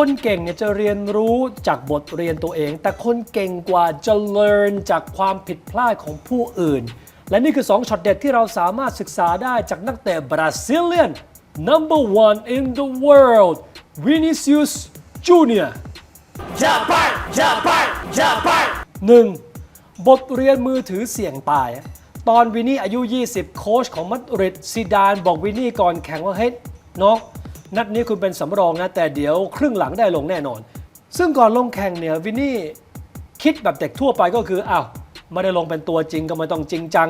คนเก่งเนี่ยจะเรียนรู้จากบทเรียนตัวเอง แต่คนเก่งกว่าจะ learn จากความผิดพลาดของผู้อื่น และนี่คือ 2ช็อตเด็ดที่เราสามารถศึกษาได้จากนักเตะบราซิเลียน number one in the world Vinicius Junior Japan, Japan, Japan. หนึ่งบทเรียนมือถือเสี่ยงตาย ตอนวินนี่อายุ 20 โค้ชของมัดริดซีดานบอกวินนี่ก่อนแข่งว่าเฮ้ยน้อง นัดนี้คุณเป็นสำรองนะ แต่เดี๋ยวครึ่งหลังได้ลงแน่นอน ซึ่งก่อนลงแข่งเนี่ยวินนี่คิดแบบเด็กทั่วไปก็คืออ้าวไม่ได้ลงเป็นตัวจริงก็ไม่ต้องจริงจัง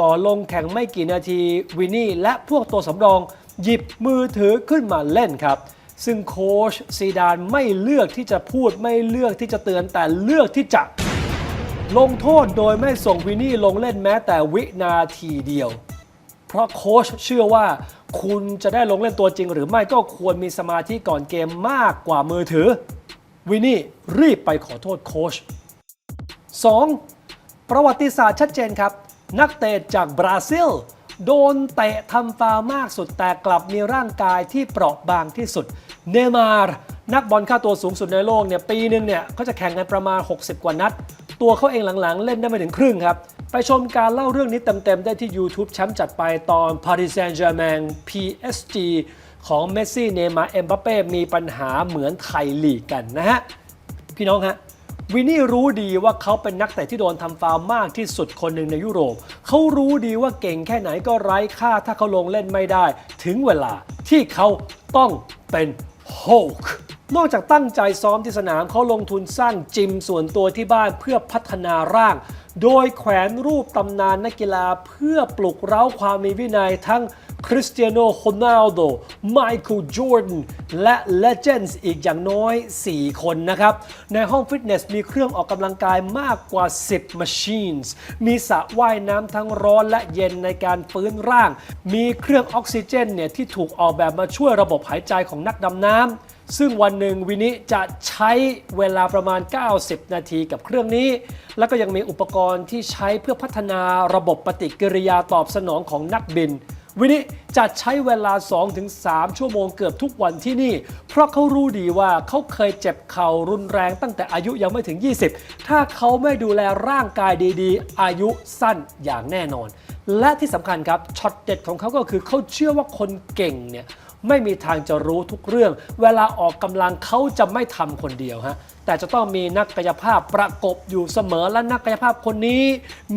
ก่อนลงแข่งไม่กี่นาทีวินนี่และพวกตัวสำรอง หยิบมือถือขึ้นมาเล่นครับ ซึ่งโค้ชซีดานไม่เลือกที่จะพูดไม่เลือกที่จะเตือนแต่เลือกที่จะลงโทษโดยไม่ส่งวินนี่ลงเล่นแม้แต่วินาทีเดียว เพราะโค้ชเชื่อว่า คุณจะได้ลงเล่นตัวจริง หรือไม่ก็ควรมีสมาธิก่อนเกมมากกว่ามือถือ วินนี่รีบไปขอโทษโค้ช 2. ประวัติศาสตร์ชัดเจนครับ นักเตะจากบราซิล โดนเตะทำฟาวล์มากสุดแต่กลับมีร่างกายที่เปราะบางที่สุด เนมาร์นักบอลค่าตัวสูงสุดในโลกเนี่ยปีหนึ่งเนี่ยเขาจะแข่งกันประมาณ 60 กว่านัด ตัวเขาเองหลังๆ เล่นได้ไม่ถึงครึ่งครับ ไปชมการเล่าเรื่องนี้เต็มๆ ได้ที่ YouTube แชมป์จัดไปตอน Paris Saint-Germain PSG ของเมสซี่เนมาร์เอ็มบัปเป้มีปัญหาเหมือนไทยลีกกันนะฮะ พี่น้องฮะวินนี่รู้ดีว่าเขาเป็นนักเตะที่โดนทำฟาวมากที่สุดคนหนึ่งในยุโรป เขารู้ดีว่าเก่งแค่ไหนก็ไร้ค่าถ้าเขาลงเล่นไม่ได้ ถึงเวลาที่เขาต้องเป็นโฮกนอกจากตั้งใจซ้อมที่สนามเขาลงทุนสร้างจิมส่วนตัวที่บ้านเพื่อพัฒนาร่าง โดยแขวนรูปตำนานนักกีฬาเพื่อปลุกเร้าความมีวินัยทั้งคริสเตียโนโรนัลโดไมเคิลจอร์แดนและเลเจนด์อีกอย่างน้อย 4 คนนะครับ ในห้องฟิตเนสมีเครื่องออกกำลังกายมากกว่า 10 machines มีสระว่ายน้ำทั้งร้อนและเย็นในการฟื้นร่าง มีเครื่องออกซิเจนเนี่ยที่ถูกออกแบบมาช่วยระบบหายใจของนักดำน้ำ ซึ่งวันหนึ่งวินิจะใช้เวลาประมาณ 90 นาทีกับเครื่องนี้ แล้วก็ยังมีอุปกรณ์ที่ใช้เพื่อพัฒนาระบบปฏิกิริยาตอบสนองของนักบิน วินิจะใช้เวลา 2-3 ชั่วโมงเกือบทุกวันที่นี่ เพราะเขารู้ดีว่าเขาเคยเจ็บเข่ารุนแรงตั้งแต่อายุยังไม่ถึง 20 ถ้าเขาไม่ดูแลร่างกายดีๆ อายุสั้นอย่างแน่นอน และที่สำคัญครับช็อตเด็ดของเขาก็คือเขาเชื่อว่าคนเก่งเนี่ย ไม่มีทางจะรู้ทุกเรื่อง เวลาออกกำลังเขาจะไม่ทำคนเดียวฮะแต่จะต้องมีนักกายภาพประกบอยู่เสมอและนักกายภาพคนนี้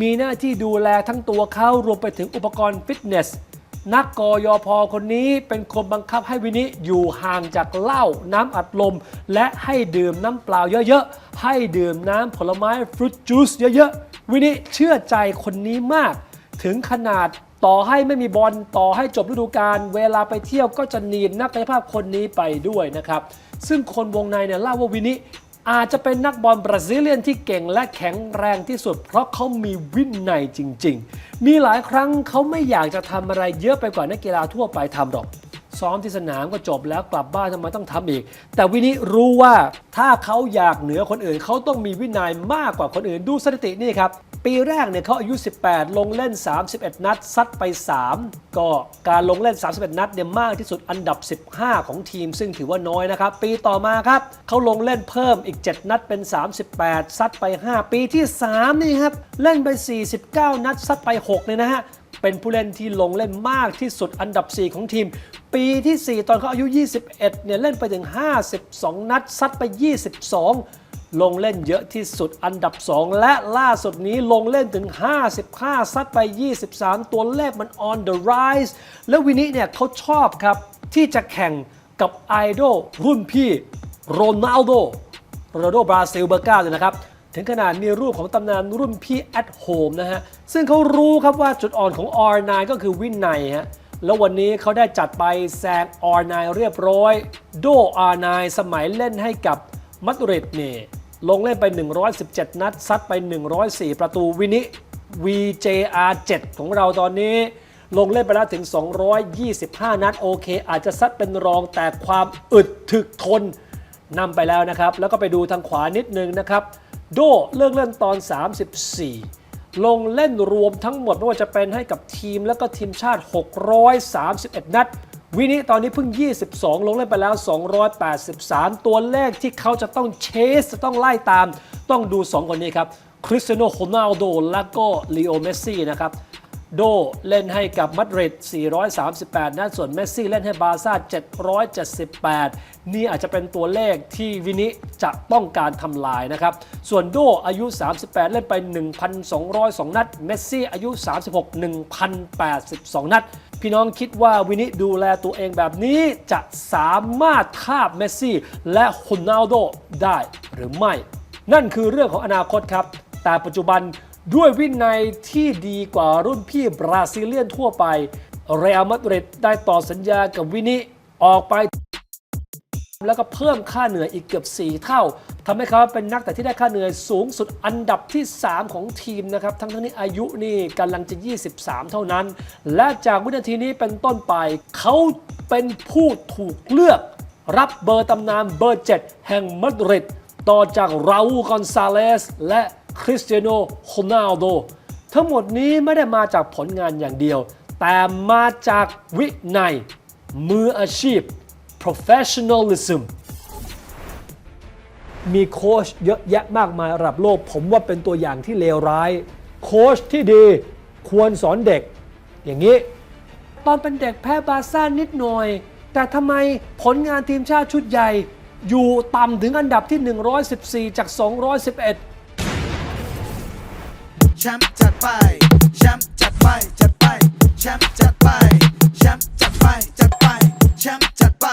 มีหน้าที่ดูแลทั้งตัวเขารวมไปถึงอุปกรณ์ฟิตเนสนักกอยพอคนนี้เป็นคนบังคับให้วินิอยู่ห่างจากเหล้าน้ำอัดลม และให้ดื่มน้ำเปล่าเยอะๆ ให้ดื่มน้ำผลไม้ฟรุตจูสเยอะๆ วินิเชื่อใจคนนี้มาก ถึงขนาด ต่อให้ไม่มีบอลต่อให้จบฤดูกาลเวลาไปเที่ยวก็จะนีบนักกายภาพคนนี้ไปด้วยนะครับ ซึ่งคนวงในเนี่ยเล่าว่าวินิอาจจะเป็นนักบอลบราซิเลียนที่เก่งและแข็งแรงที่สุด เพราะเขามีวินัยจริง ๆ มีหลายครั้งเขาไม่อยากจะทำอะไรเยอะไปกว่านักกีฬาทั่วไปทำหรอก ซ้อมที่สนามก็จบแล้วกลับบ้านทำไมต้องทำอีก แต่วินิรู้ว่าถ้าเขาอยากเหนือคนอื่น เขาต้องมีวินัยมากกว่าคนอื่นดูสถิตินี่ครับ ปีแรกเนี่ยเขาอายุ 18 ลงเล่น 31 นัด ซัดไป 3 ก็การลงเล่น 31 นัดเนี่ยมากที่สุดอันดับ 15 ของทีม ซึ่งถือว่าน้อยนะครับ ปีต่อมาครับเขาลงเล่นเพิ่มอีก 7 นัดเป็น 38 ซัดไป 5 ปีที่ 3 นี่ครับเล่นไป 49 นัด ซัดไป 6 เลยนะฮะเป็นผู้เล่นที่ลงเล่นมากที่สุดอันดับ 4 ของทีม ปีที่ 4 ตอนเขาอายุ 21 เนี่ยเล่นไปถึง 52 นัด ซัดไป 22 ลงเล่นเยอะที่สุดอันดับ 2 และล่าสุดนี้ลงเล่นถึง 55 ซัดไป 23 ตัวเลขมัน on the rise แล้ววินิเนี่ยเขาชอบครับ ที่จะแข่งกับไอดอลรุ่นพี่โรนัลโดโรนัลโดบราซิลเบอร์เก้าเลยนะครับ ถึงขนาดมีรูปของตำนานรุ่นพี่ at home นะฮะ ซึ่งเขารู้ครับว่าจุดอ่อนของ R9 ก็คือวินัยฮะแล้ววันนี้เขาได้จัดไปแซง R9 เรียบร้อย โด R9 สมัยเล่นให้กับมัดริดนี่ ลงเล่นไป 117 นัด ซัดไป 104 ประตูวินิ VJR7 ของเราตอนนี้ ลงเล่นไปแล้วถึง 225 นัดโอเค อาจจะซัดเป็นรองแต่ความอึดถึกทนนำไปแล้วนะครับ แล้วก็ไปดูทางขวานิดนึงนะครับ โดเลิกเล่นตอน 34 ลงเล่นรวมทั้งหมดไม่ว่าจะเป็นให้กับทีมแล้วก็ทีมชาติ 631 นัด วินิตอนนี้เพิ่ง 22 ลงเล่นไปแล้ว 283 ตัวเลขที่เขาจะต้องเชสจะต้องไล่ตาม ต้องดู 2 คนนี้ครับคริสเตียโนโรนัลโดและก็ลีโอเมสซี่นะครับ โดเล่นให้กับมาดริด 438 นัดส่วนเมสซี่เล่นให้บาร์ซ่า 778 นี่อาจจะเป็นตัวเลขที่วินิจะต้องการทำลายนะครับ ส่วนโดอายุ 38 เล่นไป 1,202 นัด เมสซี่อายุ 36 1,082 นัด พี่น้องคิดว่าวินิดูแลตัวเองแบบนี้จะสามารถทาบเมสซี่และโรนัลโดได้หรือไม่ นั่นคือเรื่องของอนาคตครับ แต่ปัจจุบันด้วยวินัยที่ดีกว่ารุ่นพี่บราซิเลียนทั่วไป เรอัลมาดริดได้ต่อสัญญากับวินิออกไป แล้วก็เพิ่มค่าเหนื่อยอีกเกือบ 4 เท่าทำให้เขาเป็นนักแต่ที่ได้ค่าเหนื่อยสูงสุดอันดับที่ 3 ของทีมนะครับ ทั้งทั้งนี้อายุนี่กำลังจะ 23 เท่านั้น และจากวินาทีนี้เป็นต้นไป เขาเป็นผู้ถูกเลือก รับเบอร์ตำนานเบอร์ 7 แห่งมาดริดต่อจากราอูกอนซาเลสและคริสเตียโนโรนัลโดทั้งหมดนี้ไม่ได้มาจากผลงานอย่างเดียว แต่มาจากวินัยมืออาชีพ professionalism มีโค้ชเยอะแยะมากมายระดับโลก ผมว่าเป็นตัวอย่างที่เลวร้าย โค้ชที่ดีควรสอนเด็ก อย่างนี้ ตอนเป็นเด็กแพ้บาซ่านิดหน่อย แต่ทำไมผลงานทีมชาติชุดใหญ่ อยู่ต่ำถึงอันดับที่ 114 จาก 211 แชมป์จัดไป แชมป์จัดไป จัดไป แชมป์จัดไป แชมป์จัดไปจัดไป แชมป์จัดไป